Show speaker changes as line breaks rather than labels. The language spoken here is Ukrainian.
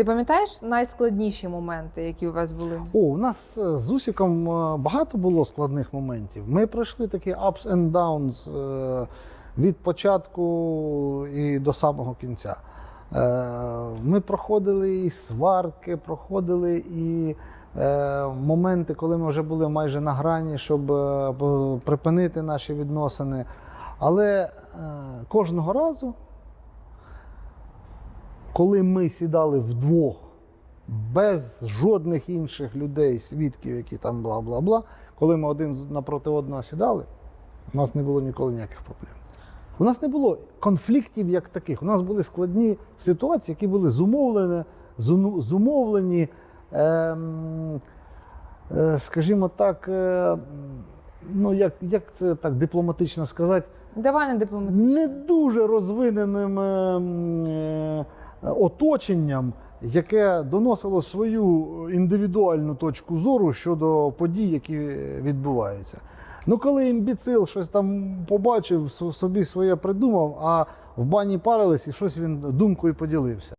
ти пам'ятаєш найскладніші моменти, які у вас були?
О, у нас е, з Усіком е, багато було складних моментів. Ми пройшли такі ups and downs е, від початку і до самого кінця. Ми проходили і сварки, проходили і моменти, коли ми вже були майже на грані, щоб припинити наші відносини. Але кожного разу, коли ми сідали вдвох без жодних інших людей, свідків, які там бла бла бла. Коли ми один напроти одного сідали, у нас не було ніколи ніяких проблем. У нас не було конфліктів як таких. У нас були складні ситуації, які були зумовлені, зумовлені ем, е, скажімо так, е, ну як, як це так дипломатично сказати,
Давай не дипломатично.
не дуже розвиненим е, м, е, оточенням, яке доносило свою індивідуальну точку зору щодо подій, які відбуваються. Ну, коли імбіцил щось там побачив, собі своє придумав, а в бані парились і щось він думкою поділився.